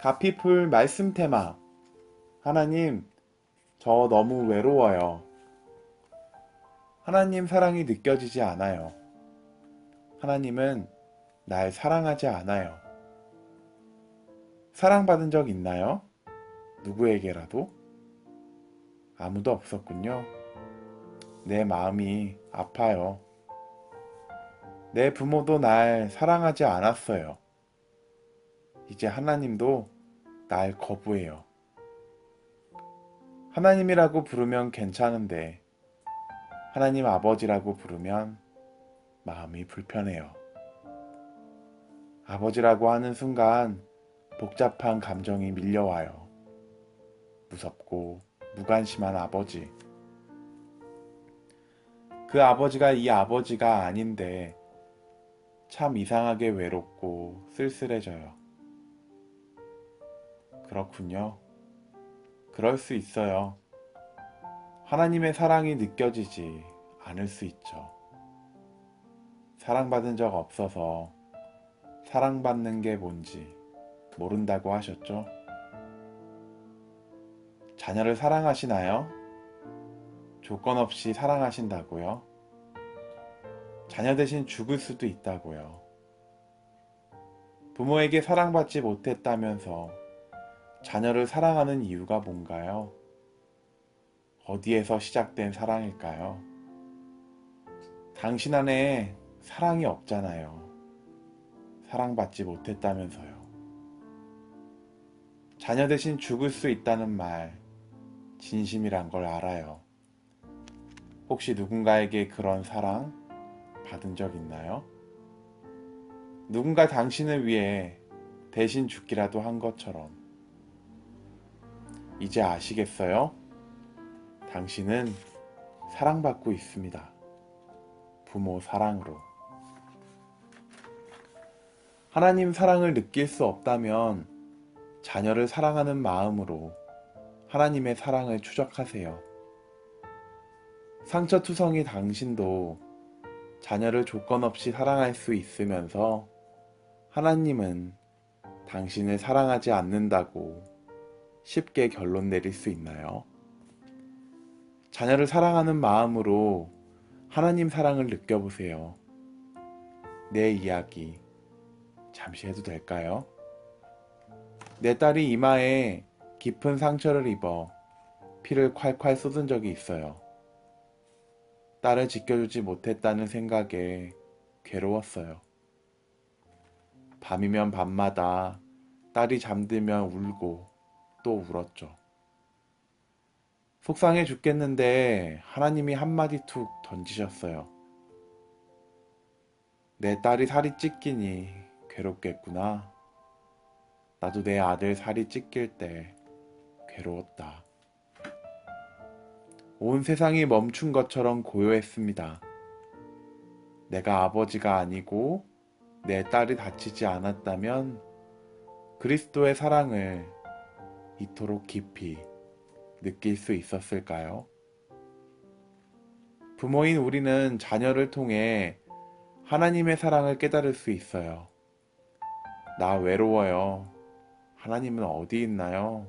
가피풀 말씀 테마. 하나님, 저 너무 외로워요. 하나님 사랑이 느껴지지 않아요. 하나님은 날 사랑하지 않아요. 사랑받은 적 있나요? 누구에게라도? 아무도 없었군요. 내 마음이 아파요. 내 부모도 날 사랑하지 않았어요. 이제 하나님도 날 거부해요. 하나님이라고 부르면 괜찮은데, 하나님 아버지라고 부르면 마음이 불편해요. 아버지라고 하는 순간 복잡한 감정이 밀려와요. 무섭고 무관심한 아버지. 그 아버지가 이 아버지가 아닌데 참 이상하게 외롭고 쓸쓸해져요. 그렇군요. 그럴 수 있어요. 하나님의 사랑이 느껴지지 않을 수 있죠. 사랑받은 적 없어서 사랑받는 게 뭔지 모른다고 하셨죠? 자녀를 사랑하시나요? 조건 없이 사랑하신다고요? 자녀 대신 죽을 수도 있다고요. 부모에게 사랑받지 못했다면서 자녀를 사랑하는 이유가 뭔가요? 어디에서 시작된 사랑일까요? 당신 안에 사랑이 없잖아요. 사랑받지 못했다면서요. 자녀 대신 죽을 수 있다는 말, 진심이란 걸 알아요. 혹시 누군가에게 그런 사랑 받은 적 있나요? 누군가 당신을 위해 대신 죽기라도 한 것처럼. 이제 아시겠어요? 당신은 사랑받고 있습니다. 부모 사랑으로. 하나님 사랑을 느낄 수 없다면 자녀를 사랑하는 마음으로 하나님의 사랑을 추적하세요. 상처투성이 당신도 자녀를 조건 없이 사랑할 수 있으면서 하나님은 당신을 사랑하지 않는다고 쉽게 결론 내릴 수 있나요? 자녀를 사랑하는 마음으로 하나님 사랑을 느껴보세요. 내 이야기 잠시 해도 될까요? 내 딸이 이마에 깊은 상처를 입어 피를 콸콸 쏟은 적이 있어요. 딸을 지켜주지 못했다는 생각에 괴로웠어요. 밤이면 밤마다 딸이 잠들면 울고 또 울었죠. 속상해 죽겠는데 하나님이 한마디 툭 던지셨어요. 내 딸이 살이 찢기니 괴롭겠구나. 나도 내 아들 살이 찢길 때 괴로웠다. 온 세상이 멈춘 것처럼 고요했습니다. 내가 아버지가 아니고 내 딸이 다치지 않았다면 그리스도의 사랑을 이토록 깊이 느낄 수 있었을까요? 부모인 우리는 자녀를 통해 하나님의 사랑을 깨달을 수 있어요. 나 외로워요. 하나님은 어디 있나요?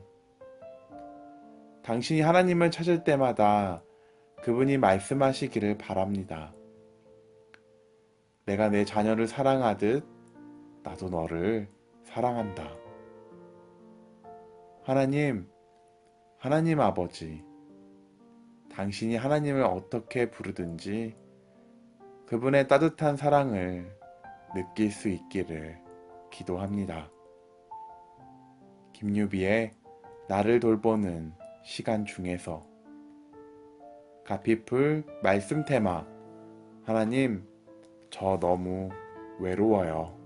당신이 하나님을 찾을 때마다 그분이 말씀하시기를 바랍니다. 내가 내 자녀를 사랑하듯 나도 너를 사랑한다. 하나님, 하나님 아버지, 당신이 하나님을 어떻게 부르든지 그분의 따뜻한 사랑을 느낄 수 있기를 기도합니다. 김유비의 나를 돌보는 시간 중에서 가피풀 말씀 테마 하나님 저 너무 외로워요.